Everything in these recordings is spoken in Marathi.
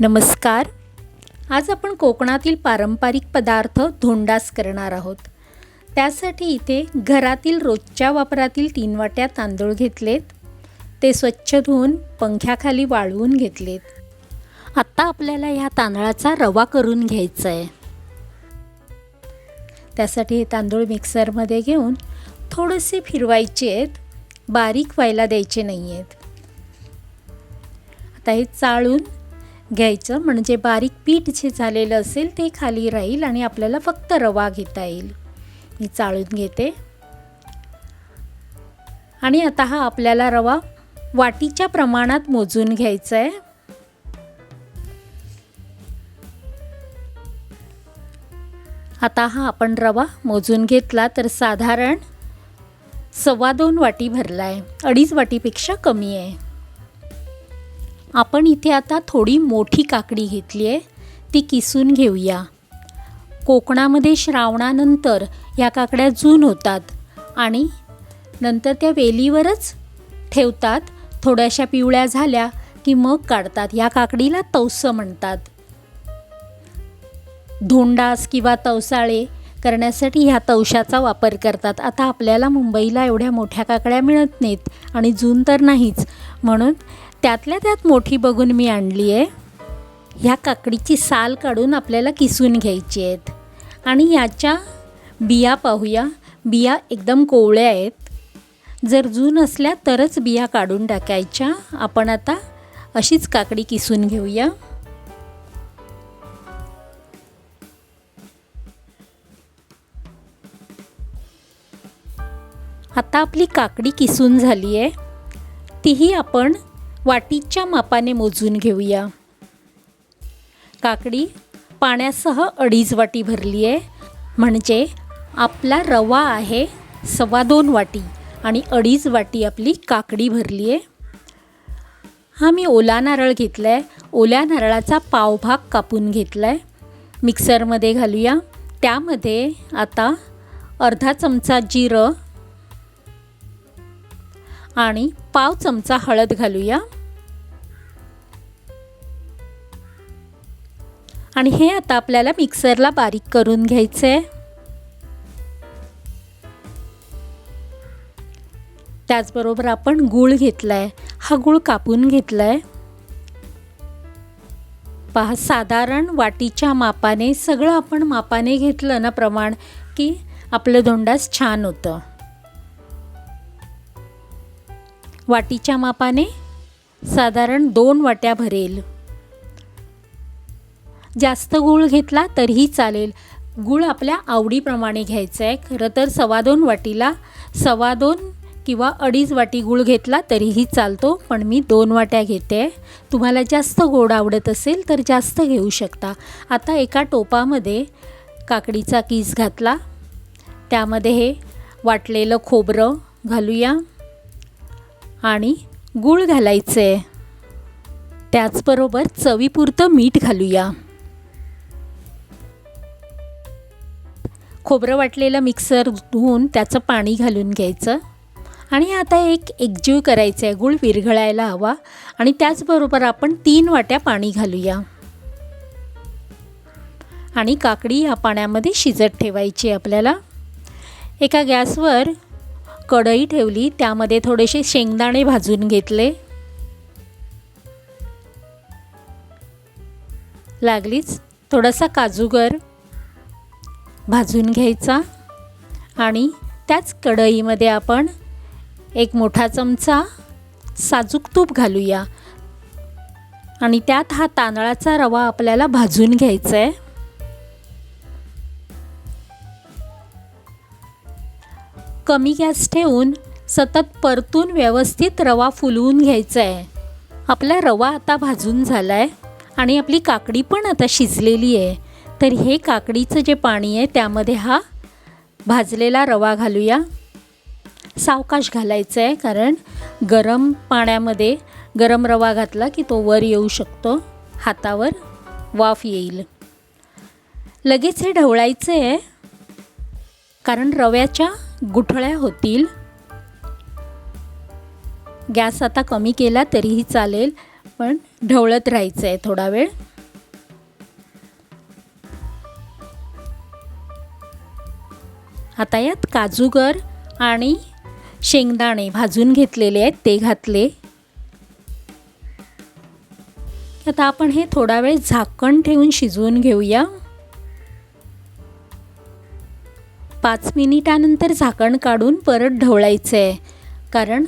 नमस्कार. आज आपण कोकणातील पारंपरिक पदार्थ धोंडास करणार आहोत. त्यासाठी इथे घरातील रोजच्या वापरातील तीन वाट्या तांदूळ घेतलेत. ते स्वच्छ धुवून पंख्याखाली वाळवून घेतलेत. आत्ता आपल्याला ह्या तांदळाचा रवा करून घ्यायचा आहे त्यासाठी हे तांदूळ मिक्सरमध्ये घेऊन थोडेसे फिरवायचे आहेत. बारीक व्हायला द्यायचे नाही आहेत आता हे चाळून घ्यायचं. म्हणजे बारीक पीठ जे झालेलं असेल ते खाली राहील आणि आपल्याला फक्त रवा घेता येईल. मी चाळून घेते. आणि आता हा आपल्याला रवा वाटीच्या प्रमाणात मोजून घ्यायचा आहे आता हा आपण रवा मोजून घेतला तर साधारण सव्वा दोन वाटी भरला आहे अडीच वाटीपेक्षा कमी आहे. आपण इथे आता थोडी मोठी काकडी घेतली आहे. ती किसून घेऊया. कोकणामध्ये श्रावणानंतर या काकड्या जून होतात आणि नंतर त्या वेलीवरच ठेवतात. थोड्याशा पिवळ्या झाल्या की मग काढतात. या काकडीला तवसं म्हणतात. धोंडास किंवा तवसाळे करण्यासाठी ह्या तवशाचा वापर करतात. आता आपल्याला मुंबईला एवढ्या मोठ्या काकड्या मिळत नाहीत आणि जून तर नाहीच. म्हणून त्यातल्या त्यात मोठी बघून मी आणली आहे. ह्या काकडीची साल काढून आपल्याला किसून घ्यायची आहेत. आणि याच्या बिया पाहूया. बिया एकदम कोवळ्या आहेत. जर जून असल्या तरच बिया काढून टाकायच्या. आपण आता अशीच काकडी किसून घेऊया. आता आपली काकडी किसून झाली आहे. तीही आपण वाटीच्या मापाने मोजून घेऊया. काकडी पाण्यासह अडीच वाटी भरली आहे. म्हणजे आपला रवा आहे सव्वा दोन वाटी आणि अडीच वाटी आपली काकडी भरली आहे. हा मी ओला नारळ घेतला आहे ओल्या नारळाचा पावभाग कापून घेतला आहे मिक्सरमध्ये घालूया. त्यामध्ये आता अर्धा चमचा जिरं आणि पाव चमचा हळद घालूया. आणि हे आता आपल्याला मिक्सरला बारीक करून घ्यायचं. आहे त्याचबरोबर आपण गूळ घेतला आहे हा गूळ कापून घेतला आहे पहा साधारण वाटीच्या मापाने सगळं आपण मापाने घेतलं ना प्रमाण की आपलं धोंडास छान होतं. वाटीच्या मापाने साधारण दोन वाट्या भरेल. जास्त गूळ घेतला तरीही चालेल. गूळ आपल्या आवडीप्रमाणे घ्यायचं आहे. खरं तर सव्वा दोन वाटीला सव्वा दोन किंवा अडीच वाटी गूळ घेतला तरीही चालतो पण मी दोन वाट्या घेते. तुम्हाला जास्त गोड आवडत असेल तर जास्त घेऊ शकता. आता एका टोपामध्ये काकडीचा किस घातला. त्यामध्ये हे वाटलेलं खोबरं घालूया. आणि गूळ घालायचं. आहे त्याचबरोबर चवीपुरतं मीठ घालूया. खोबरं वाटलेलं मिक्सर धुवून त्याचं पाणी घालून घ्यायचं. आणि आता एक एकजीव करायचं आहे गूळ विरघळायला हवा. आणि त्याचबरोबर आपण तीन वाट्या पाणी घालूया. आणि काकडी या पाण्यामध्ये शिजत ठेवायची आपल्याला. एका गॅसवर कढई ठेवली त्यामध्ये थोडेसे शेंगदाणे भाजून घेतले. लागलीच. थोडासा काजूगर भाजून घ्यायचा. आणि त्याच कढईमध्ये आपण एक मोठा चमचा साजूक तूप घालूया. आणि त्यात हा तांदळाचा रवा आपल्याला भाजून घ्यायचा आहे कमी गॅस ठेवून सतत परतून व्यवस्थित रवा फुलवून घ्यायचा आहे आपला रवा आता भाजून झाला आहे आणि आपली काकडी पण आता शिजलेली आहे तर हे काकडीचं जे पाणी आहे त्यामध्ये हा भाजलेला रवा घालूया. सावकाश घालायचं आहे कारण गरम पाण्यामध्ये गरम रवा घातला की तो वर येऊ शकतो. हातावर वाफ येईल. लगेच हे ढवळायचं आहे कारण रव्याच्या गुठळ्या होतील. गॅस आता कमी केला तरीही चालेल पण ढवळत राहायचं आहे थोडा वेळ. आता यात काजूगर आणि शेंगदाणे भाजून घेतलेले आहेत ते घातले. आता आपण हे थोडा वेळ झाकण ठेवून शिजवून घेऊया. पाच मिनिटानंतर झाकण काढून परत ढवळायचं. आहे कारण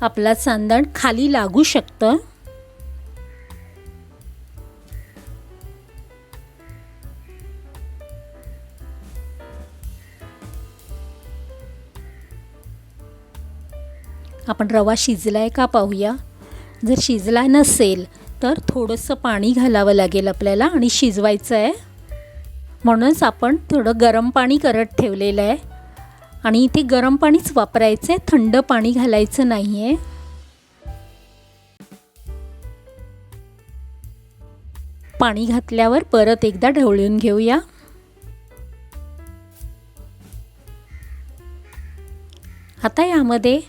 आपला सांदण खाली लागू शकतं. आपण रवा शिजला आहे का पाहूया? जर शिजला नसेल तर थोडंसं पाणी घालावं लागेल आपल्याला आणि शिजवायचं आहे म्हणूनच आपण थोडं गरम पाणी करत ठेवलेलं आहे. आणि इथे गरम पाणीच वापरायचं आहे थंड पाणी घालायचं नाही आहे पाणी घातल्यावर परत एकदा ढवळून घेऊया. आता यामध्ये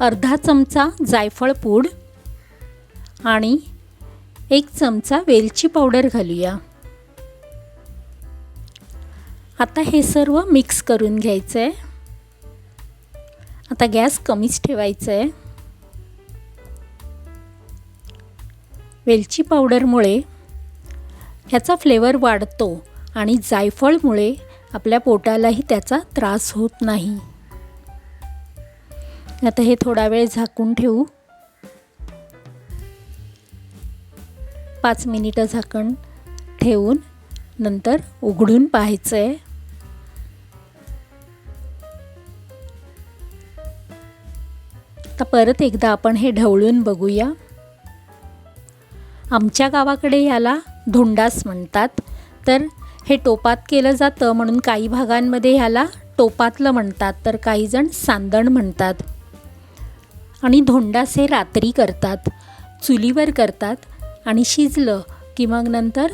अर्धा चमचा जायफळ पूड आणि एक चमचा वेलची पावडर घालूया. आता हे सर्व मिक्स करून घ्यायचं आहे आता गॅस कमीच ठेवायचं आहे वेलची पावडरमुळे ह्याचा फ्लेवर वाढतो आणि जायफळमुळे आपल्या पोटालाही त्याचा त्रास होत नाही. आता हे थोडा वेळ झाकून ठेवू. पाच मिनिटं झाकण ठेवून नंतर उघडून पाहायचं आहे आता परत एकदा आपण हे ढवळून बघूया. आमच्या गावाकडे याला धोंडास म्हणतात. तर हे टोपात केलं जातं म्हणून काही भागांमध्ये ह्याला टोपातलं म्हणतात. तर काही जण सांदण म्हणतात. आणि धोंडास हे रात्री करतात. चुलीवर करतात आणि शिजलं की मग नंतर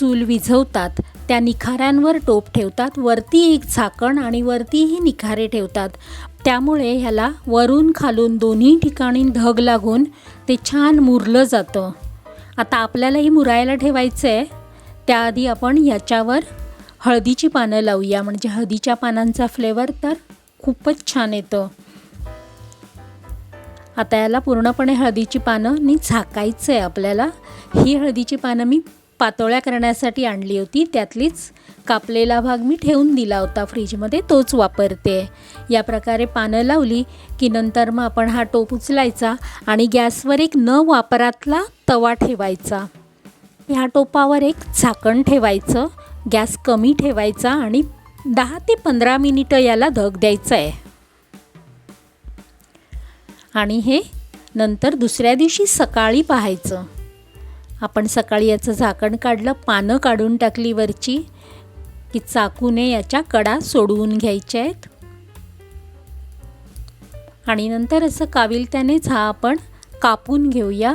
चूल विझवतात. त्या निखाऱ्यांवर टोप ठेवतात. वरती एक झाकण आणि वरतीही निखारे ठेवतात. त्यामुळे ह्याला वरून खालून दोन्ही ठिकाणी ढग लागून ते छान मुरलं जातं. आता आपल्यालाही मुरायला ठेवायचं आहे त्याआधी आपण याच्यावर हळदीची पानं लावूया. म्हणजे हळदीच्या पानांचा फ्लेवर तर खूपच छान येतं. आता याला पूर्णपणे हळदीची पानं नी झाकायचं आहे आपल्याला. ही हळदीची पानं मी पातोळ्या करण्यासाठी आणली होती. त्यातलीच कापलेला भाग मी ठेवून दिला होता फ्रीजमध्ये तोच वापरते. या प्रकारे पानं लावली की नंतर मग आपण हा टोप उचलायचा आणि गॅसवर एक न वापरातला तवा ठेवायचा. ह्या टोपावर एक झाकण ठेवायचं गॅस कमी ठेवायचा आणि दहा ते पंधरा मिनिटं याला धग द्यायचं आहे आणि हे नंतर दुसऱ्या दिवशी सकाळी पाहायचं. आपण सकाळी याचं झाकण काढलं पानं काढून टाकली वरची की चाकूने याच्या कडा सोडवून घ्यायच्या आहेत. आणि नंतर असं काविल त्यानेच हा आपण कापून घेऊया.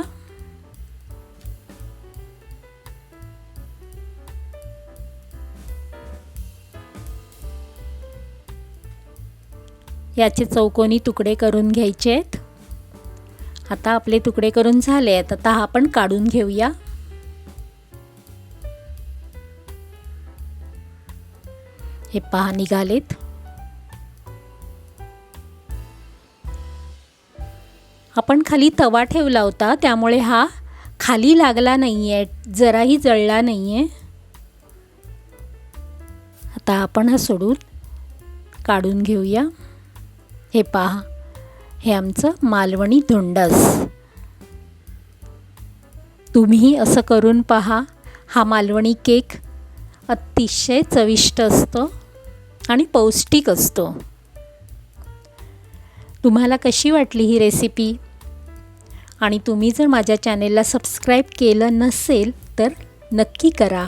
याचे चौकोनी तुकडे करून घ्यायचे आहेत. आता आपले तुकडे करून झाले आहेत. आता हा आपण काढून घेऊया. हे पहा निघालेत. आपण खाली तवा ठेवला होता त्यामुळे हा खाली लागला नाही आहे जराही जळला नाही आहे आता आपण हा सोडून काढून घेऊया. हे पहा. हे आमचं मालवणी धुंडस. तुम्ही असं करून पहा हा मालवणी केक अतिशय चविष्ट असतो आणि पौष्टिक असतो. तुम्हाला कशी वाटली ही रेसिपी आणि तुम्ही जर माझ्या चॅनेलला सबस्क्राईब केलं नसेल तर नक्की करा.